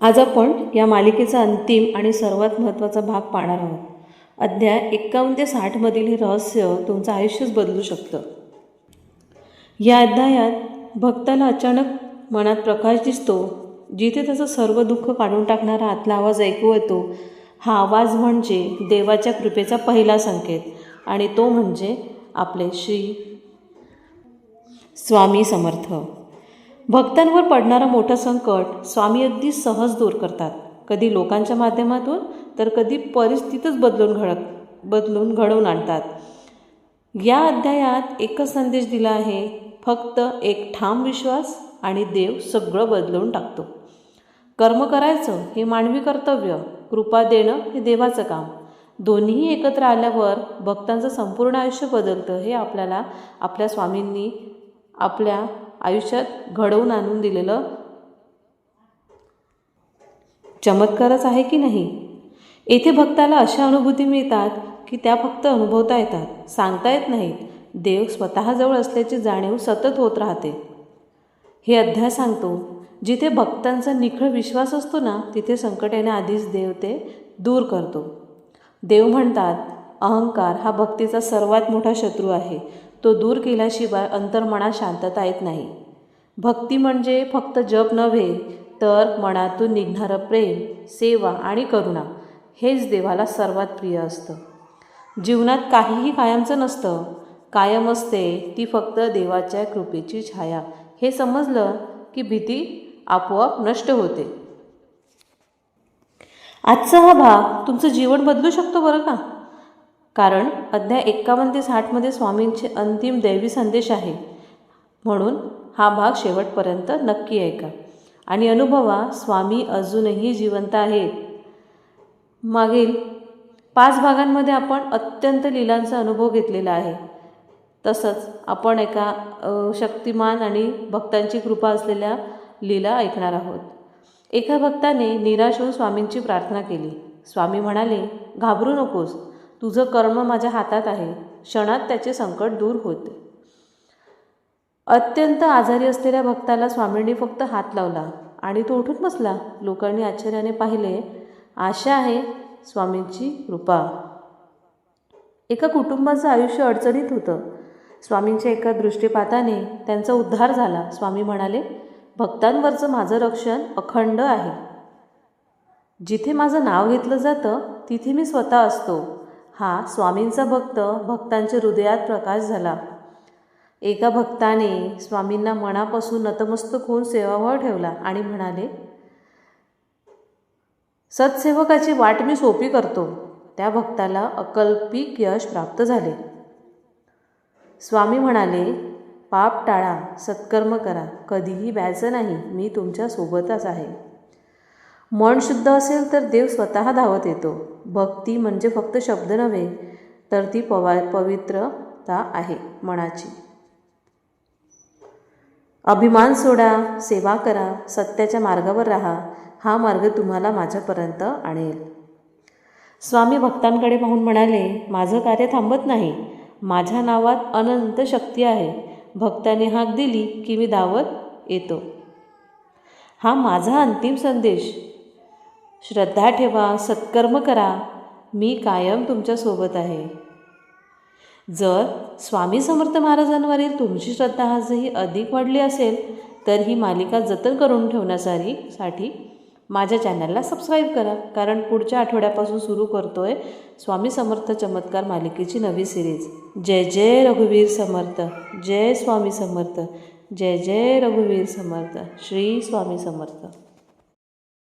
आज आपण या मालिकेचा अंतिम आणि सर्वात महत्त्वाचा भाग पाहणार आहोत. अध्याय एक्कावन्न ते साठमधील हे रहस्य तुमचं आयुष्यच बदलू शकतं. या अध्यायात भक्ताला अचानक मनात प्रकाश दिसतो जिथे त्याचं सर्व दुःख काढून टाकणारा आतला आवाज ऐकू येतो हा आवाज म्हणजे देवाच्या कृपेचा पहिला संकेत आणि तो म्हणजे आपले श्री स्वामी समर्थ. भक्तांवर पडणारं मोठं संकट स्वामी अगदी सहज दूर करतात. कधी लोकांच्या माध्यमातून तर कधी परिस्थितीच बदलून घडत बदलून घडवून आणतात. या अध्यायात एकच संदेश दिला आहे फक्त एक ठाम विश्वास आणि देव सगळं बदलवून टाकतो. कर्म करायचं हे मानवी कर्तव्य कृपा देणं हे देवाचं काम. दोन्हीही एकत्र आल्यावर भक्तांचं संपूर्ण आयुष्य बदलतं हे आपल्याला आपल्या स्वामींनी आपल्या आयुष्यात घडवून आणून दिलेलं चमत्कारच आहे की नाही? येथे भक्ताला अशा अनुभूती मिळतात की त्या फक्त अनुभवता येतात सांगता येत नाहीत. देव स्वतःजवळ असल्याची जाणीव सतत होत राहते. हे अध्याय सांगतो जिथे भक्तांचा निखळ विश्वास असतो ना तिथे संकट येण्याआधीच देव ते दूर करतो. देव म्हणतात अहंकार हा भक्तीचा सर्वात मोठा शत्रू आहे. तो दूर केल्याशिवाय अंतर्मनात शांतता येत नाही. भक्ती म्हणजे फक्त जप नव्हे तर मनातून निघणारं प्रेम सेवा आणि करुणा हेच देवाला सर्वात प्रिय असतं. जीवनात काहीही कायमचं नसतं. कायम असते ती फक्त देवाच्या कृपेची छाया. हे समजलं की भीती आपोआप नष्ट होते. आजचा हा भाग तुमचं जीवन बदलू शकतो बरं का? कारण अध्याय एक्कावन्न ते साठमध्ये स्वामींचे अंतिम दैवी संदेश आहे. म्हणून हा भाग शेवटपर्यंत नक्की ऐका. आणि अनुभवा स्वामी अजूनही जिवंत आहेत मागील पाच भागांमध्ये आपण अत्यंत लिलांचा अनुभव घेतलेला आहे. तसंच आपण एका शक्तिमान आणि भक्तांची कृपा असलेल्या लीला ऐकणार आहोत. एका भक्ताने निराश होऊन स्वामींची प्रार्थना केली. स्वामी म्हणाले घाबरू नकोस. तुझं कर्म माझ्या हातात आहे. क्षणात त्याचे संकट दूर होते. अत्यंत आजारी असलेल्या भक्ताला स्वामींनी फक्त हात लावला आणि तो उठून बसला. लोकांनी आश्चर्याने पाहिले. आशा आहे स्वामींची कृपा. एका कुटुंबाचं आयुष्य अडचणीत होतं. स्वामींच्या एका दृष्टीपाताने त्यांचा उद्धार झाला. स्वामी म्हणाले भक्तांवरचं माझं रक्षण अखंड आहे. जिथे माझं नाव घेतलं जातं तिथे मी स्वतः असतो. हा स्वामींचा भक्त भक्तांच्या हृदयात प्रकाश झाला. एका भक्ताने स्वामींना मनापासून नतमस्तक होऊन सेवाभाव ठेवला आणि म्हणाले सत्सेवकाची वाट मी सोपी करतो. त्या भक्ताला अकल्पिक यश प्राप्त झाले. स्वामी म्हणाले पाप टाळा सत्कर्म करा. कधीही व्यायचं नाही. मी तुमच्या सोबतच आहे. मन शुद्ध असेल तर देव स्वतः धावत येतो. भक्ती म्हणजे फक्त शब्द नव्हे तर ती पवा पवित्रता आहे मनाची. अभिमान सोडा सेवा करा सत्याच्या मार्गावर राहा हा मार्ग तुम्हाला माझ्यापर्यंत आणेल. स्वामी भक्तांकडे पाहून म्हणाले माझं कार्य थांबत नाही. माझ्या नावात अनंत शक्ती आहे. भक्ताने हाक दिली की मी धावत येतो. हा माझा अंतिम संदेश. श्रद्धा ठेवा सत्कर्म करा. मी कायम तुमच्यासोबत आहे. जर स्वामी समर्थ महाराजांवरील तुमची श्रद्धा आजही अधिक वाढली असेल तर ही मालिका जतन करून ठेवण्यासाठी साठी माझ्या चॅनलला सबस्क्राईब करा. कारण पुढच्या आठवड्यापासून सुरू करतो आहे स्वामी समर्थ चमत्कार मालिकेची नवी सिरीज. जय जय रघुवीर समर्थ. जय स्वामी समर्थ. जय जय रघुवीर समर्थ. श्री स्वामी समर्थ.